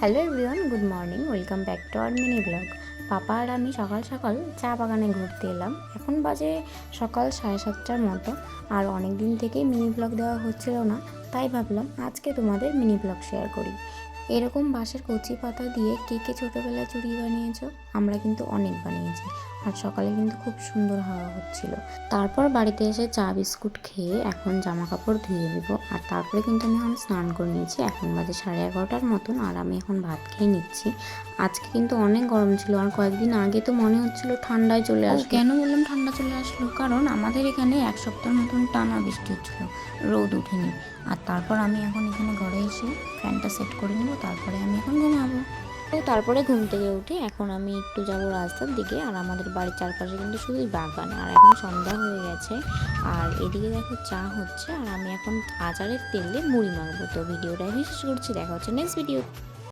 Hello everyone, good morning, welcome back to our mini vlog. Papa আর আমি সকাল সকাল চা বাগানে ঘুরতে এলাম। এখন বাজে সকাল সাড়ে সাতটার মতো, আর অনেক দিন থেকেই মিনি ব্লগ দেওয়া হচ্ছিল না, তাই ভাবলাম আজকে তোমাদের মিনি ব্লগ শেয়ার করি। এরকম বাঁশের কচি পাতা দিয়ে কে কে ছোটোবেলায় চুরি বানিয়েছ? আমরা কিন্তু অনেক বানিয়েছি। আর সকালে কিন্তু খুব সুন্দর হাওয়া হচ্ছিল। তারপর বাড়িতে এসে চা বিস্কুট খেয়ে এখন জামা কাপড় ধুয়ে দেবো আর তারপরে কিন্তু আমি এখন স্নান করে নিয়েছি। এখন বাজে সাড়ে এগারোটার মতন আর আমি এখন ভাত খেয়ে নিচ্ছি। আজকে কিন্তু অনেক গরম ছিল আর কয়েকদিন আগে তো মনে হচ্ছিল ঠান্ডায় চলে আসবে। কেন বললাম ঠান্ডা চলে আসলো? কারণ আমাদের এখানে এক সপ্তাহের মতন টানা বৃষ্টি হচ্ছিল। রোদ উঠেনি আর তারপর আমি এখন এখানে ঘরে এসে ফ্যানটা সেট করে নেব। তারপরে আমি এখন তো তারপরে ঘুম থেকে উঠে এখন আমি একটু যাব রাস্তার দিকে, আর আমাদের বাড়ির চারপাশে কিন্তু শুধুই বাগান। আর এখন সন্ধ্যা হয়ে গেছে, আর এদিকে দেখো চা হচ্ছে, আর আমি এখন আচারের তেলে মুড়ি মাখবো। তো ভিডিওটা শেষ করছি, দেখা হচ্ছে নেক্সট ভিডিও